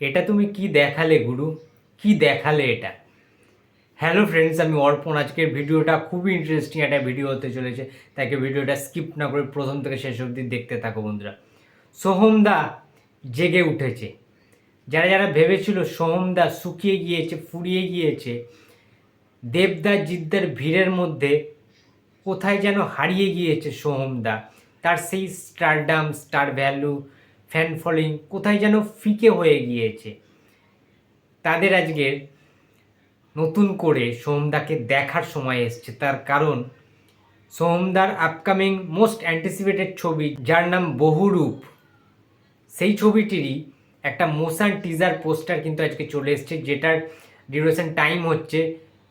এটা তুমি কি দেখালে, গুরু? কি দেখালে এটা? হ্যালো ফ্রেন্ডস আমি অর্পণ। আজকের ভিডিওটা খুবই ইন্টারেস্টিং একটা ভিডিও হতে চলেছে। তাকে ভিডিওটা স্কিপ না করে প্রথম থেকে শেষ অবধি দেখতে থাকো বন্ধুরা। সোহমদা জেগে উঠেছে। যারা যারা ভেবেছিল সোহমদা শুকিয়ে গিয়েছে, ফুরিয়ে গিয়েছে, দেবদা জিদ্দার ভিড়ের মধ্যে কোথায় যেন হারিয়ে গিয়েছে সোহমদা। তার সেই stardom star value fan following কোথায় যেন ফিকে হয়ে গিয়েছে। তাদের আজকের নতুন করে সোহমদাকে দেখার সময় এসছে। তার কারণ সোহমদার আপকামিং মোস্ট অ্যান্টিসিপেটেড ছবি, যার নাম বহুরূপ, সেই ছবিটিরই একটা মোশন টিজার পোস্টার কিন্তু আজকে চলে এসছে, যেটার ডিউরেশন টাইম হচ্ছে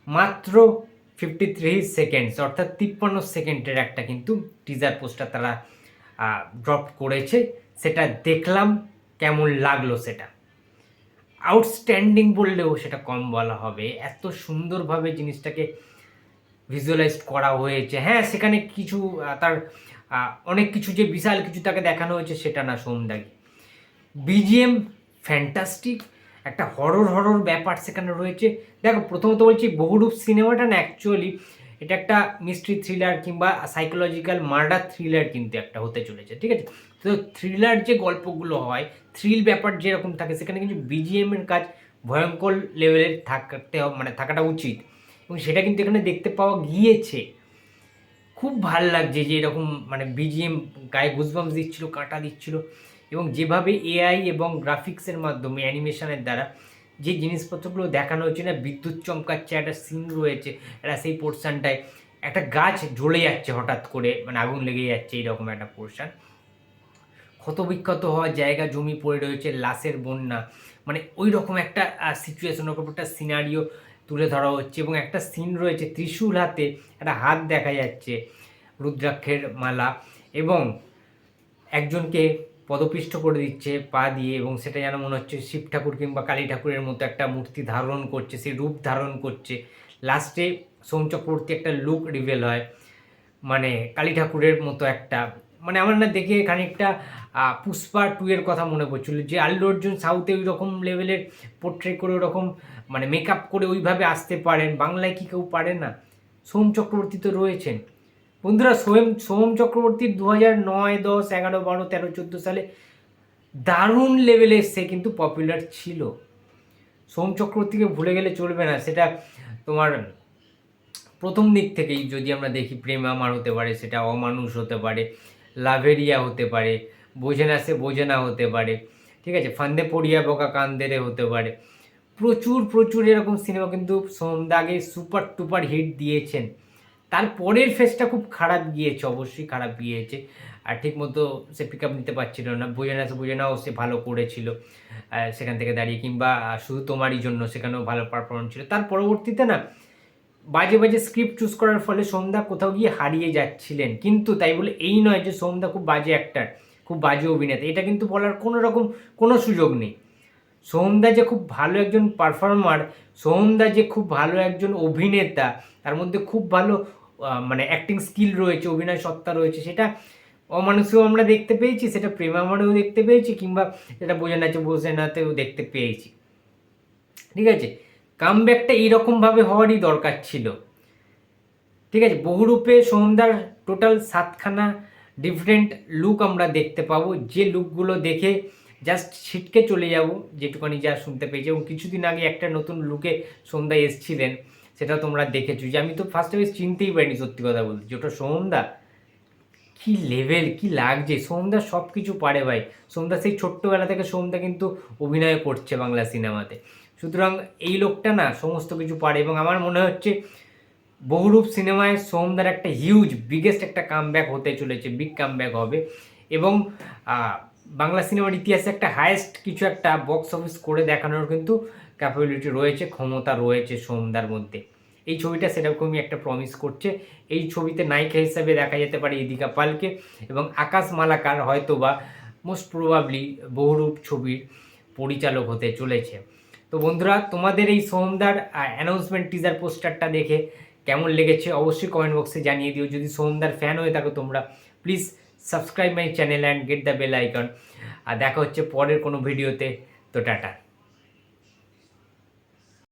মাত্র ফিফটি থ্রি সেকেন্ডস অর্থাৎ তিপ্পান্ন সেকেন্ডের একটা কিন্তু টিজার পোস্টার তারা ড্রপ করেছে, সেটা দেখলাম, কেমন লাগল সেটা। আউটস্ট্যান্ডিং বললেও সেটা কম বলা হবে। এত সুন্দরভাবে জিনিসটাকে ভিজুয়ালাইজ করা হয়েছে। হ্যাঁ সেখানে কিছু তার অনেক কিছু যে বিশাল কিছু তাকে দেখানো হয়েছে, সেটা না সৌন্দাগী বিজিএম ফ্যান্টাস্টিক একটা হরর হরর ব্যাপার সেখানে রয়েছে। দেখো, প্রথমত বলছি, বহুরূপ সিনেমাটা না অ্যাকচুয়ালি এটা একটা মিস্ট্রি থ্রিলার কিংবা সাইকোলজিক্যাল মার্ডার থ্রিলার কিন্তু একটা হতে চলেছে, ঠিক আছে? তো থ্রিলার যে গল্পগুলো হয় থ্রিল ব্যাপার যেরকম থাকে, সেখানে কিন্তু বিজিএম এর কাজ ভয়ঙ্কর লেভেলের থাকতে মানে থাকাটা উচিত। এবং সেটা কিন্তু এখানে দেখতে পাওয়া গিয়েছে। খুব ভালো লাগছে যে এরকম মানে বিজিএম গায়ে গুজবামস দিচ্ছিল, কাঁটা দিচ্ছিল। এবং যেভাবে এআই এবং গ্রাফিক্সের মাধ্যমে অ্যানিমেশনের দ্বারা যে জিনিসপত্রগুলো দেখানো হচ্ছে না, বিদ্যুৎ চমকাচ্ছে, একটা সিন রয়েছে, একটা সেই পোর্শনটায়, একটা গাছ জ্বলে যাচ্ছে হঠাৎ করে মানে আগুন লেগে যাচ্ছে, এইরকম একটা পোর্শন। ক্ষতবিক্ষত হওয়া জায়গা জমি পড়ে রয়েছে, লাশের বন্যা মানে ওই রকম একটা সিচুয়েশন ওরকম একটা সিনারিও তুলে ধরা হচ্ছে এবং একটা সিন রয়েছে ত্রিশূল হাতে একটা হাত দেখা যাচ্ছে, রুদ্রাক্ষের মালা এবং একজনকে পদপিষ্ট করে দিচ্ছে, পা দিয়ে এবং সেটা যেন মনে হচ্ছে শিব ঠাকুর কিংবা কালী ঠাকুরের মতো একটা মূর্তি ধারণ করছে, সেই রূপ ধারণ করছে। লাস্টে সোম চক্রবর্তী একটা লুক রিভেল হয় মানে কালী ঠাকুরের মতো একটা। মানে আমার না দেখে খানিকটা পুষ্পা টু এর কথা মনে পড়ছিল যে আল্লু অর্জুন সাউথে ওই রকম লেভেলের পোর্ট্রে করে ওরকম মানে মেকআপ করে ওইভাবে আসতে পারেন। বাংলায় কি কেউ পারে না? সোম চক্রবর্তী তো রয়েছেন। বন্ধুরা সোম সোম চক্রবর্তীর দু হাজার নয়, দশ, এগারো, বারো, তেরো, চোদ্দ সালে দারুণ লেভেলে সে কিন্তু পপুলার ছিল। সোম চক্রবর্তীকে ভুলে গেলে চলবে না, সেটা তোমার প্রথম দিক থেকেই যদি আমরা দেখি, প্রেম আমার হতে পারে, সেটা অমানুষ হতে পারে, লাভেরিয়া হতে পারে বোঝে না সে বোঝে না হতে পারে, ঠিক আছে, ফান্দে পড়িয়া বোকা কান্দেরে হতে পারে। প্রচুর প্রচুর এরকম সিনেমা কিন্তু সোমদাগে সুপার টুপার হিট দিয়েছেন। তারপরের ফেসটা খুব খারাপ গিয়েছে, অবশ্যই খারাপ গিয়েছে। আর ঠিক মতো সে পিক আপ নিতে পারছিল না। বোঝে না বোঝে নাও সে ভালো করেছিল সেখান থেকে দাঁড়িয়ে। কিংবা শুধু তোমারই জন্য সেখানেও ভালো পারফরমেন্স ছিল। তার পরবর্তীতে না, বাজে বাজে স্ক্রিপ্ট চুজ করার ফলে সোমদা কোথাও গিয়ে হারিয়ে যাচ্ছিলেন। কিন্তু তাই বলে এই নয় যে সোমদা খুব বাজে অ্যাক্টার খুব বাজে অভিনেতা। এটা কিন্তু বলার কোনো রকম, কোনো সুযোগ নেই। সোমদা যে খুব ভালো একজন পারফর্মার সোমদা যে খুব ভালো একজন অভিনেতা, তার মধ্যে খুব ভালো মানে অ্যাক্টিং স্কিল রয়েছে, অভিনয় সত্তা রয়েছে, সেটা অমানুষেও আমরা দেখতে পেয়েছি, সেটা প্রেমামারেও দেখতে পেয়েছি, কিংবা সেটা বোঝে নাচে বোঝে নাতেও দেখতে পেয়েছি। ঠিক আছে? কামব্যাকটা এইরকমভাবে হওয়ারই দরকার ছিল। ঠিক আছে? বহুরূপে সোমদার টোটাল সাতখানা ডিফারেন্ট লুক আমরা দেখতে পাবো। যে লুকগুলো দেখে জাস্ট ছিটকে চলে যাব, যেটুকানি যা শুনতে পেয়েছি, এবং কিছুদিন আগে একটা নতুন লুকে সন্ধ্যা এসছিলেন। সেটা তোমরা দেখেছ যে আমি তো ফার্স্ট টাইম চিনতেই পারিনি সত্যি কথা বলতে। যে ওটা সোমদা? কি লেভেল কি লাগছে? সোমদা সব কিছু পারে ভাই। সোমদা সেই ছোট্টবেলা থেকে সোমদা কিন্তু অভিনয় করছে বাংলা সিনেমাতে। সুতরাং এই লোকটা না সমস্ত কিছু পারে এবং আমার মনে হচ্ছে বহুরূপ সিনেমায় সোমদার একটা হিউজ বিগেস্ট একটা কামব্যাক হতে চলেছে বিগ কামব্যাক হবে। এবং বাংলা সিনেমার ইতিহাসে একটা হায়েস্ট কিছু একটা বক্স অফিস করে দেখানোর কিন্তু ক্যাপাবিলিটি রয়েছে, ক্ষমতা রয়েছে সোমদার মধ্যে। এই ছবিটা সেরকমই একটা প্রমিস করছে। এই ছবিতে নায়িকা হিসাবে দেখা যেতে পারে ইদিকা পালকে এবং আকাশ মালাকার হয়তো বা মোস্ট প্রবাবলি বহুরূপ ছবির পরিচালক হতে চলেছে। তো বন্ধুরা, তোমাদের এই সোমদার অ্যানাউন্সমেন্ট টিজার পোস্টারটা দেখে কেমন লেগেছে অবশ্যই কমেন্ট বক্সে জানিয়ে দিও। যদি সোমদার ফ্যান হয়ে থাকো তোমরা please subscribe my channel and get the bell icon আর দেখা হচ্ছে পরের কোনো ভিডিওতে তো টাটা।